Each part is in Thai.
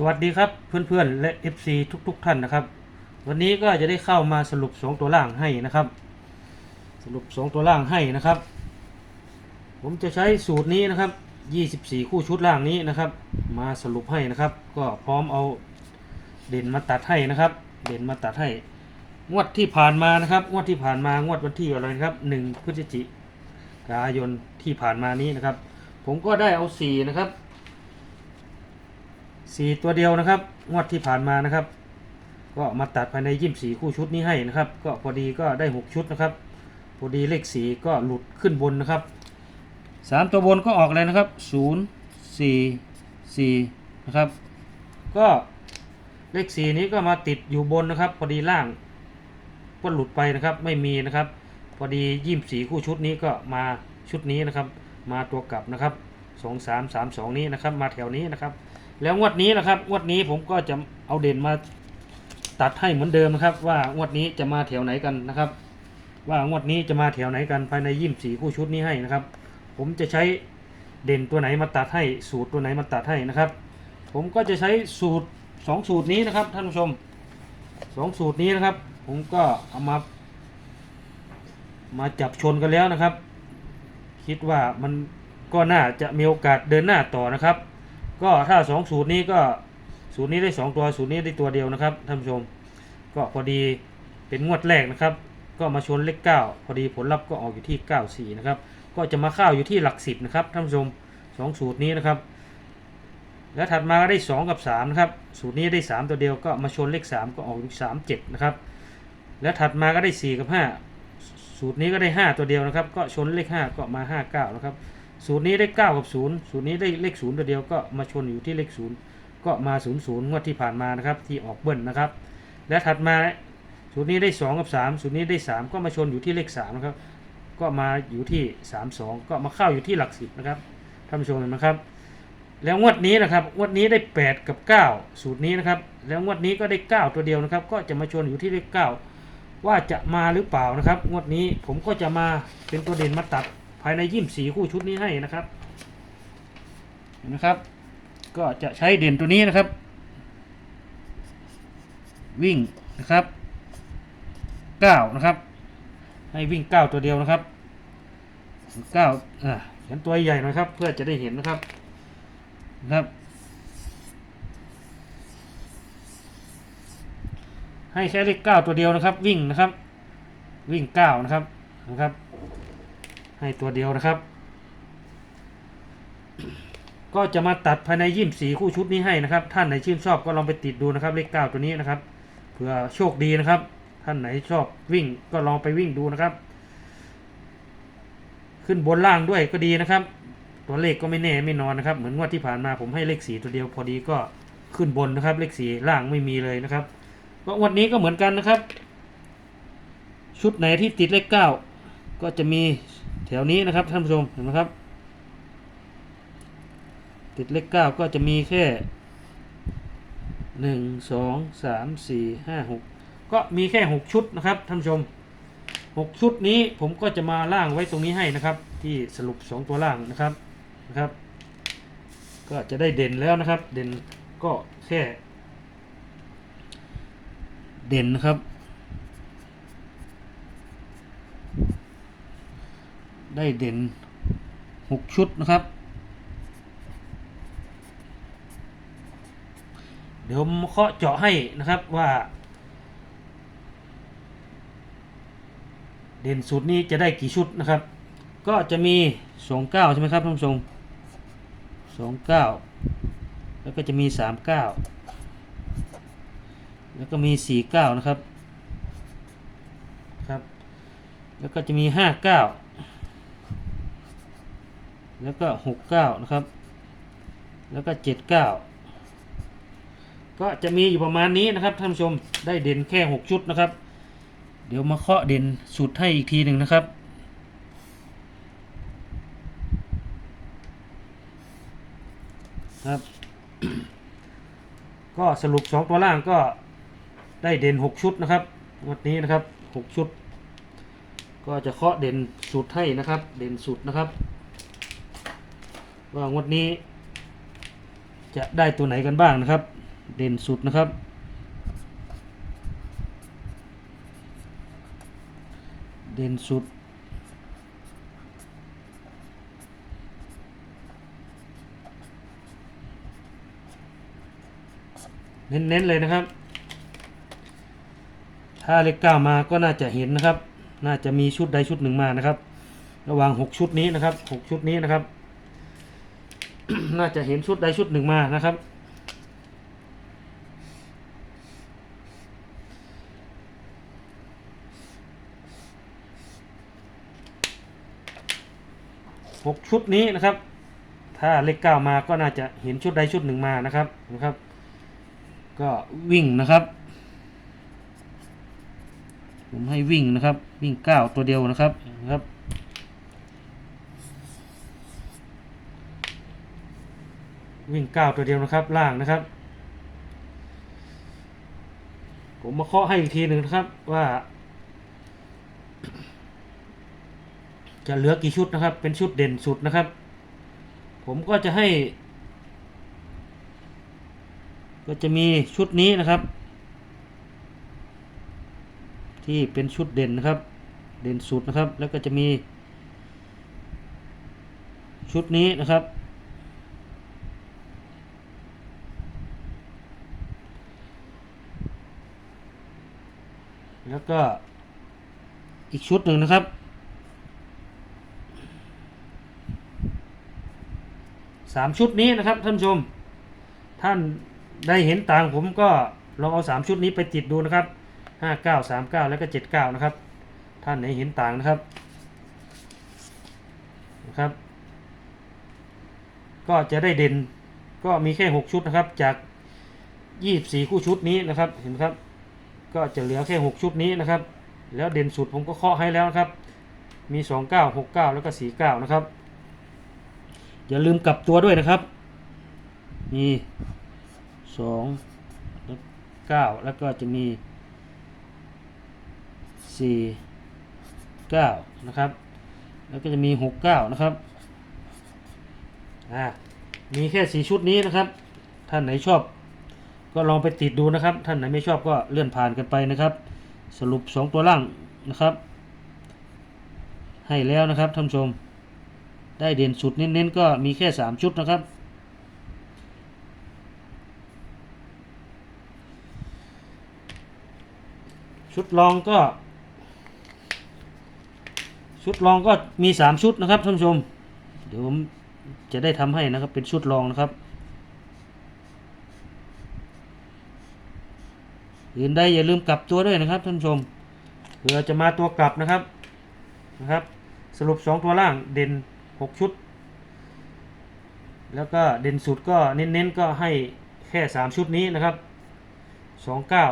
สวัสดีครับเพื่อนๆและ FC ทุกๆทท่านนะครับ วันนี้ก็จะได้เข้ามาสรุป 2 ตัวล่างให้นะครับ สรุป 2 ตัวล่างให้นะครับ ผมจะใช้สูตรนี้นะครับ 24 คู่ชุดล่างนี้นะครับ มาสรุปให้นะครับ ก็พร้อมเอาเด่นมาตัดให้นะครับ เด่นมาตัดให้ งวดที่ผ่านมานะครับ งวดที่ผ่านมางวดวันที่อะไรนะครับ 1 พฤศจิกายนที่ผ่านมานี้นะครับ ผมก็ได้เอา4นะครับ สี่ตัวเดียวนะครับงวดที่ผ่านมานะครับ ก็มาตัดภายในยี่สี่คู่ชุดนี้ให้นะครับ ก็พอดีก็ได้หกชุดนะครับ พอดีเลขสีก็หลุดขึ้นบนนะครับสามตัวบนก็ออกเลยนะครับศูนย์สี่สี่นะครับ ก็เลขสีนี้ก็มาติดอยู่บนนะครับ พอดีล่างก็หลุดไปนะครับไม่มีนะครับ พอดียี่สี่คู่ชุดนี้ก็มาชุดนี้นะครับ มาตัวกลับนะครับสองสามสามสองนี้นะครับ มาแถวนี้นะครับ แล้วงวดนี้นะครับงวดนี้ผมก็จะเอาเด่นมาตัดให้เหมือนเดิมนะครับ ว่างวดนี้จะมาแถวไหนกันนะครับ ว่างวดนี้จะมาแถวไหนกันภายในยี่สี่คู่ชุดนี้ให้นะครับ ผมจะใช้เด่นตัวไหนมาตัดให้สูตรตัวไหนมาตัดให้นะครับ ผมก็จะใช้สูตรสองสูตรนี้นะครับ ท่านผู้ชมสองสูตรนี้นะครับ ผมก็เอามา มาจับชนกันแล้วนะครับ คิดว่ามันก็น่าจะมีโอกาสเดินหน้าต่อนะครับ ก็ถ้าสองสูตรนี้ก็สูตรนี้ได้สองตัวสูตรนี้ได้ตัวเดียวนะครับท่านผู้ชม ก็พอดีเป็นงวดแรกนะครับ ก็มาชนเลขเก้าพอดีผลลัพธ์ก็ออกอยู่ที่เก้าสี่นะครับ ก็จะมาเข้าอยู่ที่หลักสิบนะครับท่านผู้ชมสองสูตรนี้นะครับ แล้วถัดมาก็ได้สองกับสามนะครับ สูตรนี้ได้สามตัวเดียวก็มาชนเลขสามก็ออกอยู่สามเจ็ดนะครับ แล้วถัดมาก็ได้สี่กับห้าสูตรนี้ก็ได้ห้าตัวเดียวนะครับ ก็ชนเลขห้าก็มาห้าเก้านะครับ สูตรนี้ได้9กับ0สูตรนี้ได้เลข0ตัวเดียวก็มาชนอยู่ที่เลข0ก็มา0 0งวดที่ผ่านมานะครับที่ออกเบิ้ลนะครับ และถัดมาสูตรนี้ได้2กับ3สูตรนี้ได้3ก็มาชนอยู่ที่เลข3นะครับ ก็มาอยู่ที่3 2ก็มาเข้าอยู่ที่หลักสิบนะครับท่านผู้ชมเห็นไหมครับ แล้วงวดนี้นะครับงวดนี้ได้ 8 กับ 9 สูตรนี้นะครับ แล้วงวดนี้ก็ได้ 9 ตัวเดียวนะครับ ก็จะมาชนอยู่ที่เลข9ว่าจะมาหรือเปล่านะครับ งวดนี้ผมก็จะมาเป็นตัวเด่นมาตัด ภายในยี่สีคู่ชุดนี้ให้นะครับ เห็นไหมครับ ก็จะใช้เด่นตัวนี้นะครับ วิ่งนะครับเก้านะครับ ให้วิ่งเก้าตัวเดียวนะครับเก้าอ่าเขียนตัวใหญ่หน่อยครับ เพื่อจะได้เห็นนะครับนะครับ ให้ใช้เลขเก้าตัวเดียวนะครับ วิ่งนะครับ วิ่งเก้านะครับนะครับ ให้ตัวเดียวนะครับ ก็จะมาตัดภายในยี่มสีคู่ชุดนี้ให้นะครับ ท่านไหนชื่นชอบก็ลองไปติดดูนะครับ เลขเก้าตัวนี้นะครับเผื่อโชคดีนะครับ ท่านไหนชอบวิ่งก็ลองไปวิ่งดูนะครับ ขึ้นบนล่างด้วยก็ดีนะครับ ตัวเลขก็ไม่แน่ไม่นอนนะครับ เหมือนงวดที่ผ่านมาผมให้เลขสีตัวเดียวพอดีก็ขึ้นบนนะครับ เลขสีล่างไม่มีเลยนะครับก็งวันนี้ก็เหมือนกันนะครับ ชุดไหนที่ติดเลขเก้าก็จะมี แถวนี้นะครับท่านผู้ชมเห็นไหมครับ ติดเลขเก้าก็จะมีแค่หนึ่งสองสามสี่ห้าหกก็มีแค่หกชุดนะครับท่านผู้ชมหกชุดนี้ผมก็จะมาล่างไว้ตรงนี้ให้นะครับ ที่สรุปสองตัวล่างนะครับนะครับ ก็จะได้เด่นแล้วนะครับ เด่นก็แค่ เด่นนะครับ ได้เด่นหกชุดนะครับ เดี๋ยวเคาะเจาะให้นะครับว่า เด่นสุดนี้จะได้กี่ชุดนะครับ ก็จะมีสองเก้าใช่ไหมครับท่านผู้ชมสองเก้าแล้วก็จะมีสามเก้าแล้วก็มีสี่เก้านะครับครับ แล้วก็จะมีห้าเก้า แล้วก็หกเก้านะครับ แล้วก็เจ็ดเก้าก็จะมีอยู่ประมาณนี้นะครับท่านผู้ชมได้เด่นแค่หกชุดนะครับ เดี๋ยวมาเคาะเด่นสุดให้อีกทีหนึ่งนะครับครับ ก็สรุปสองตัวล่างก็ได้เด่นหกชุดนะครับวันนี้นะครับหกชุด ก็จะเคาะเด่นสุดให้นะครับ เด่นสุดนะครับ ว่างวดนี้ จะได้ตัวไหนกันบ้างนะครับ เด่นสุดนะครับ เด่นสุด เน้นๆเลยนะครับ ถ้าเลขเก้ามาก็น่าจะเห็นนะครับ น่าจะมีชุดใดชุดหนึ่งมานะครับ ระหว่างหกชุดนี้นะครับหกชุดนี้นะครับ น่าจะเห็นชุดใดชุดหนึ่งมานะครับ หกชุดนี้นะครับ ถ้าเลขเก้ามาก็น่าจะเห็นชุดใดชุดหนึ่งมานะครับนะครับ ก็วิ่งนะครับ ผมให้วิ่งนะครับ วิ่งเก้าตัวเดียวนะครับนะครับ วิ่งก้าวตัวเดียวนะครับ ล่างนะครับ ผมมาเคาะให้อีกทีหนึ่งนะครับว่า จะเหลือกี่ชุดนะครับ เป็นชุดเด่นสุดนะครับ ผมก็จะให้ ก็จะมีชุดนี้นะครับ ที่เป็นชุดเด่นนะครับ เด่นสุดนะครับ แล้วก็จะมี ชุดนี้นะครับ แล้วก็อีกชุดหนึ่งนะครับ สามชุดนี้นะครับท่านชม ท่านได้เห็นต่างผมก็ลองเอาสามชุดนี้ไปติดดูนะครับห้าเก้าสามเก้าแล้วก็เจ็ดเก้านะครับ ท่านไหนเห็นต่างนะครับนะครับ ก็จะได้เด่นก็มีแค่หกชุดนะครับจากยี่บสี่คู่ชุดนี้นะครับเห็นไหมครับ ก็จะเหลือแค่หกชุดนี้นะครับ แล้วเด่นสุดผมก็เคาะให้แล้วนะครับ มีสองเก้าหกเก้าแล้วก็สี่เก้านะครับ อย่าลืมกลับตัวด้วยนะครับ มีสองแล้วเก้าแล้วก็จะมีสี่เก้านะครับ แล้วก็จะมีหกเก้านะครับ อ่า มีแค่สี่ชุดนี้นะครับ ท่านไหนชอบ ก็ลองไปติดดูนะครับ ท่านไหนไม่ชอบก็เลื่อนผ่านกันไปนะครับ สรุปสองตัวล่างนะครับ ให้แล้วนะครับท่านชม ได้เด่นสุดเน้นๆก็มีแค่สามชุดนะครับ ชุดรองก็ ชุดรองก็มีสามชุดนะครับท่านชม เดี๋ยวผมจะได้ทำให้นะครับเป็นชุดรองนะครับ อื่นใดอย่าลืมกลับตัวด้วยนะครับท่านผู้ชมเผื่อจะมาตัวกลับนะครับนะครับ สรุปสองตัวล่างเด่นหกชุด แล้วก็เด่นสุดก็เน้นๆก็ให้แค่สามชุดนี้นะครับสองเก้า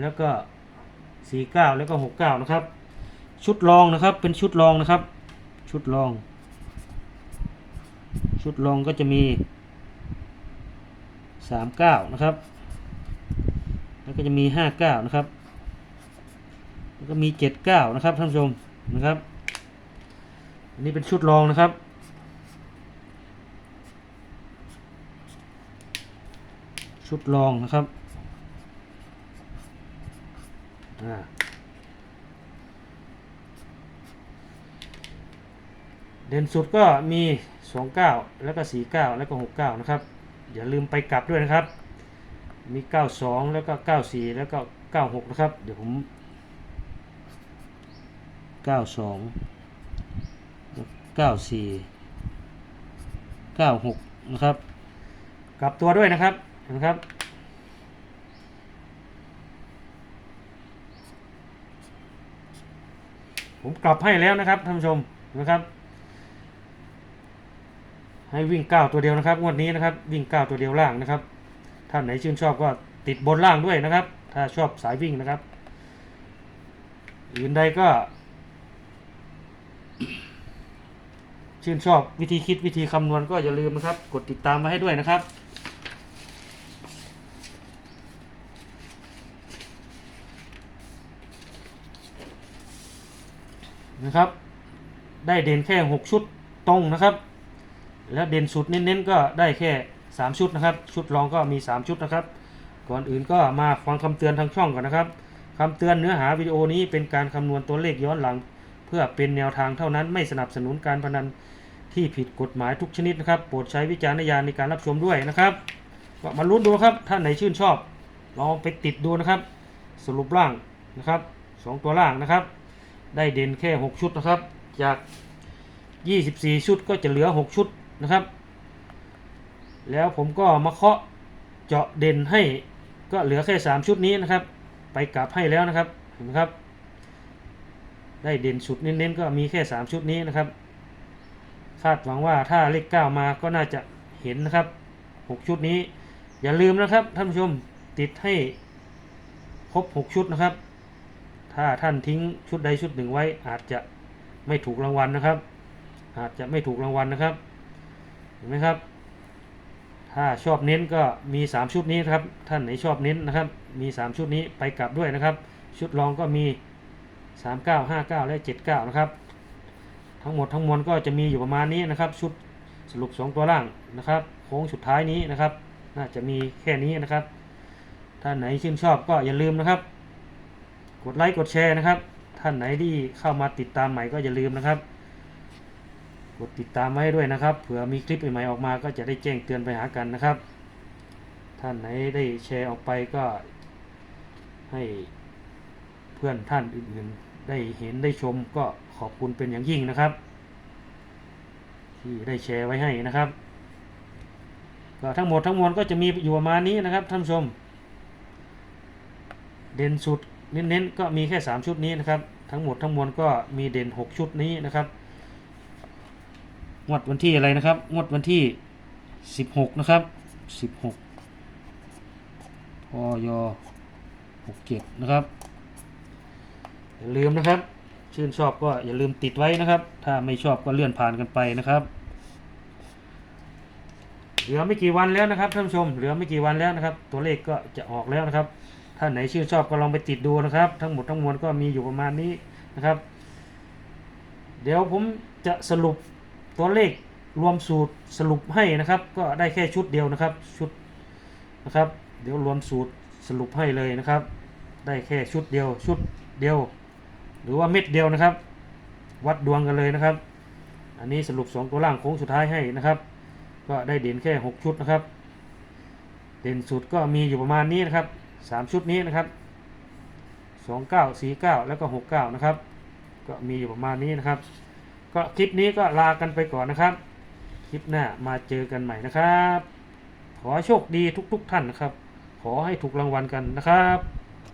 แล้วก็สี่เก้าแล้วก็หกเก้านะครับ ชุดรองนะครับเป็นชุดรองนะครับ ชุดรอง ชุดรองก็จะมีสามเก้านะครับ แล้วก็จะมีห้าเก้านะครับ แล้วก็มีเจ็ดเก้านะครับท่านผู้ชมนะครับ อันนี้เป็นชุดรองนะครับ ชุดรองนะครับอ่าเด่นสุดก็มี 29 แล้วก็ 49 แล้วก็ 69 นะครับ อย่าลืมไปกลับด้วยนะครับ มี 92 แล้วก็ 94 แล้วก็ 96 นะครับ เดี๋ยวผม 92 94 96 นะครับ กลับตัวด้วยนะครับนะครับผมกลับให้แล้วนะครับท่านผู้ชมนะครับ ให้วิ่งเก้าตัวเดียวนะครับงวดนี้นะครับ วิ่งเก้าตัวเดียวล่างนะครับ ท่านไหนชื่นชอบก็ติดบนล่างด้วยนะครับ ถ้าชอบสายวิ่งนะครับ อื่นใดก็ ชื่นชอบวิธีคิดวิธีคำนวณก็อย่าลืมนะครับ กดติดตามมาให้ด้วยนะครับนะครับ ได้เด่นแค่ 6 ชุดตรงนะครับ แล้วเด่นสุดเน้นๆก็ได้แค่ 3 ชุดนะครับ ชุดรองก็มี 3 ชุดนะครับ ก่อนอื่นก็มาฟังคำเตือนทางช่องก่อนนะครับคำเตือนเนื้อหาวิดีโอนี้เป็นการคำนวณตัวเลขย้อนหลัง เพื่อเป็นแนวทางเท่านั้นไม่สนับสนุนการพนันที่ผิดกฎหมายทุกชนิดนะครับ โปรดใช้วิจารณญาณในการรับชมด้วยนะครับก็มาลุ้นดูครับท่านไหนชื่นชอบลองไปติดดูนะครับ สรุปล่างนะครับสองตัวล่างนะครับ ได้เด่นแค่ 6 ชุดนะครับ จาก 24 ชุดก็จะเหลือ 6 ชุดนะครับ แล้วผมก็มาเคาะเจาะเด่นให้ก็เหลือแค่ 3 ชุดนี้นะครับ ไปกลับให้แล้วนะครับเห็นไหมครับ ได้เด่นสุดเน้นๆก็มีแค่ 3 ชุดนี้นะครับ คาดหวังว่าถ้าเลข9มาก็น่าจะเห็นนะครับ 6 ชุดนี้ อย่าลืมนะครับท่านผู้ชมติดให้ครบ 6 ชุดนะครับ ถ้าท่านทิ้งชุดใดชุดหนึ่งไว้อาจจะไม่ถูกรางวัลนะครับ อาจจะไม่ถูกรางวัลนะครับ เห็นไหมครับ ถ้าชอบเน้นก็มี 3 ชุดนี้นะครับ ท่านไหนชอบเน้นนะครับ มี 3 ชุดนี้ไปกลับด้วยนะครับ ชุดรองก็มี 39 59 และ 79 นะครับ ทั้งหมดทั้งมวลก็จะมีอยู่ประมาณนี้นะครับ ชุดสรุป 2 ตัวล่างนะครับ โค้งสุดท้ายนี้นะครับ น่าจะมีแค่นี้นะครับ ท่านไหนชื่นชอบก็อย่าลืมนะครับ กดไลค์กดแชร์นะครับ ท่านไหนที่เข้ามาติดตามใหม่ก็อย่าลืมนะครับ กดติดตามไว้ด้วยนะครับ เผื่อมีคลิปใหม่ๆออกมาก็จะได้แจ้งเตือนไปหากันนะครับ ท่านไหนได้แชร์ออกไปก็ให้เพื่อนท่านอื่นๆ ได้เห็นได้ชมก็ขอบคุณเป็นอย่างยิ่งนะครับ ที่ได้แชร์ไว้ให้นะครับก็ทั้งหมดทั้งมวลก็จะมีอยู่ประมาณนี้นะครับท่านชม เด่นสุดเน้นๆก็มีแค่ 3 ชุดนี้นะครับ ทั้งหมดทั้งมวลก็มีเด่น 6 ชุดนี้นะครับ งวดวันที่อะไรนะครับ งวดวันที่ 16 นะครับ 16พย67 นะครับ อย่าลืมนะครับ ชื่นชอบก็อย่าลืมติดไว้นะครับ ถ้าไม่ชอบก็เลื่อนผ่านกันไปนะครับ เหลือไม่กี่วันแล้วนะครับท่านผู้ชม เหลือไม่กี่วันแล้วนะครับ ตัวเลขก็จะออกแล้วนะครับท่าไหนชื่นชอบก็ลองไปติดดูนะครับ ทั้งหมดทั้งมวลก็มีอยู่ประมาณนี้นะครับ เดี๋ยวผมจะสรุป ตัวเลขรวมสูตรสรุปให้นะครับ ก็ได้แค่ชุดเดียวนะครับชุดนะครับ เดี๋ยวรวมสูตรสรุปให้เลยนะครับ ได้แค่ชุดเดียวชุดเดียว หรือว่าเม็ดเดียวนะครับ วัดดวงกันเลยนะครับ อันนี้สรุป 2 ตัวล่างโค้งสุดท้ายให้นะครับ ก็ได้เด่นแค่ 6 ชุดนะครับ เด่นสุดก็มีอยู่ประมาณนี้นะครับ 3 ชุดนี้นะครับ 29 49 แล้วก็ 69 นะครับ ก็มีอยู่ประมาณนี้นะครับ ก็คลิปนี้ก็ลากันไปก่อนนะครับ คลิปหน้ามาเจอกันใหม่นะครับ ขอโชคดีทุกๆท่านนะครับ ขอให้ถูกรางวัลกันนะครับ